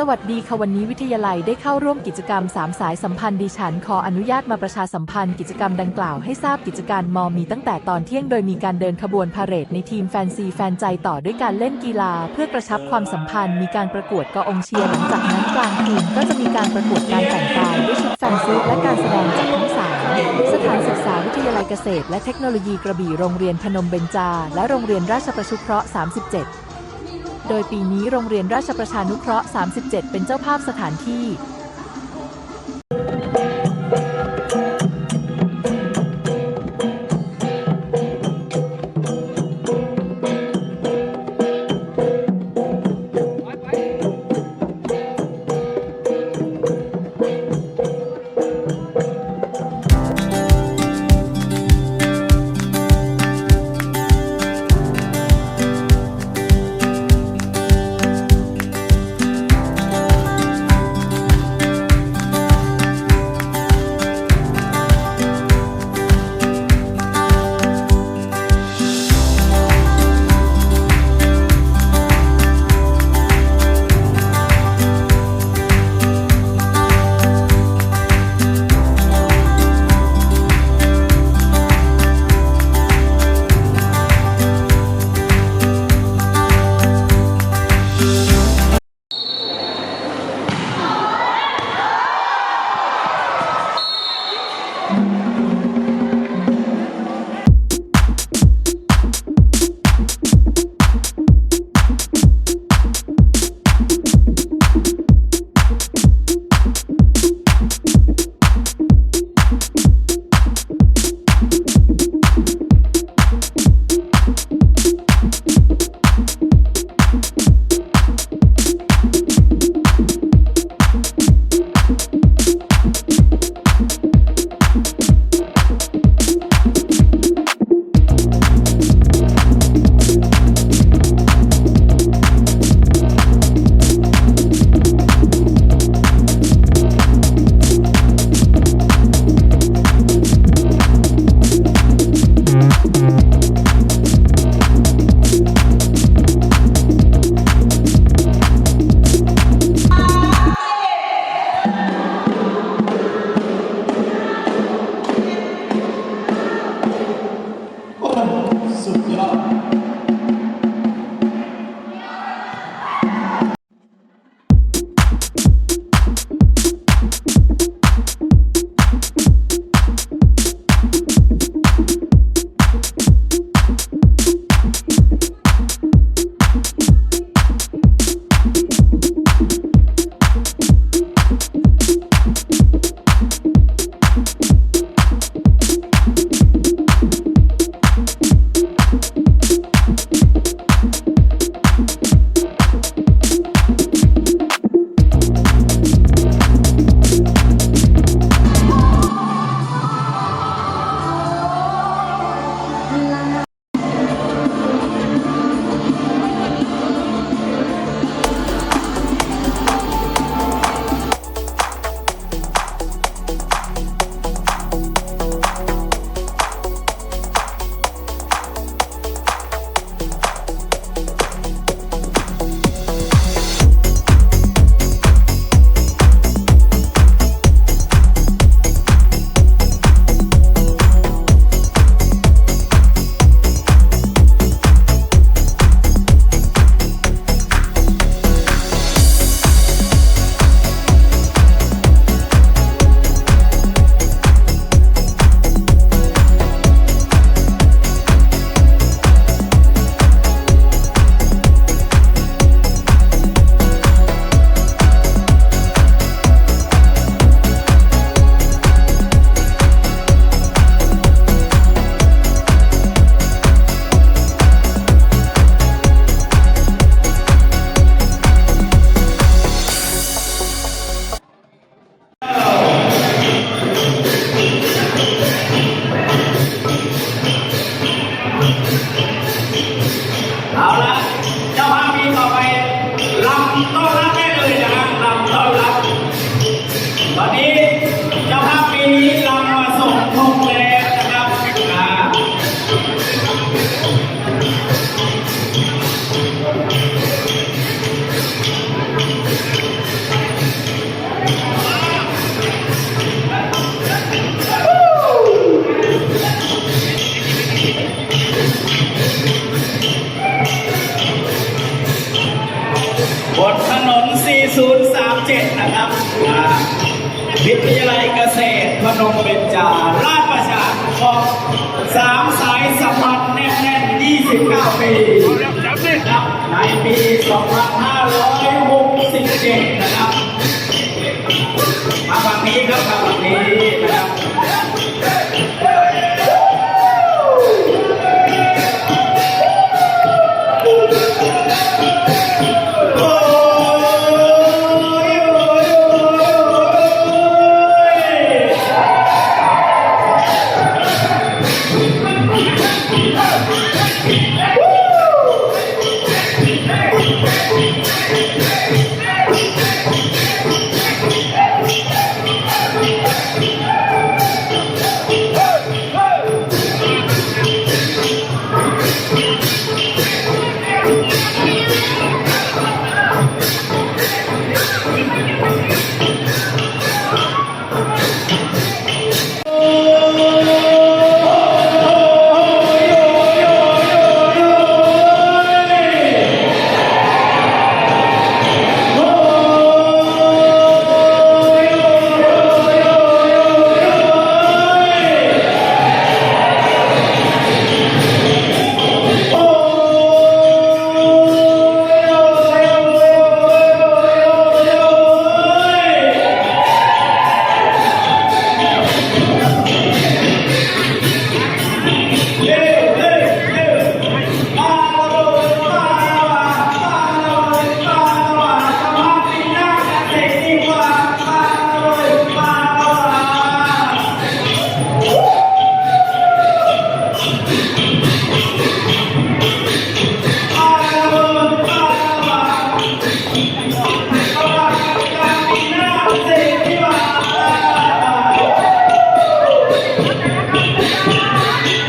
สวัสดีค่ะวันนี้วิทยาลัยได้เข้าร่วมกิจกรรม3สายสัมพันธ์ดิฉันขออนุญาตมาประชาสัมพันธ์กิจกรรมดังกล่าวให้ทราบกิจการมอมีตั้งแต่ตอนเที่ยงโดยมีการเดินขบวนพาเหรดในทีมแฟนซีแฟนใจต่อด้วยการเล่นกีฬา เพื่อกระชับความสัมพันธ์ มีการประกวดกองเชียร์หลังจากนั้นกลางคืนก็จะมีการประกวดการแต่งกายด้วยชุดแฟนซีและการแสดงจากทั้งสามสถานศึกษาวิทยาลัยเกษตร และเทคโนโลยีกระบี่โรงเรียนพนมเบญจา และโรงเรียนราชประชุเคราะห์37 โดยปีนี้โรงเรียนราชประชานุเคราะห์ 37 เป็นเจ้าภาพสถานที่ เกษตรพนมเบญจาราชประชาคองสามสายสัมพันธ์แน่นๆ29 ปีนะครับในปี 2567 นะครับมาฝั่งนี้ครับมาฝั่งนี้นะครับ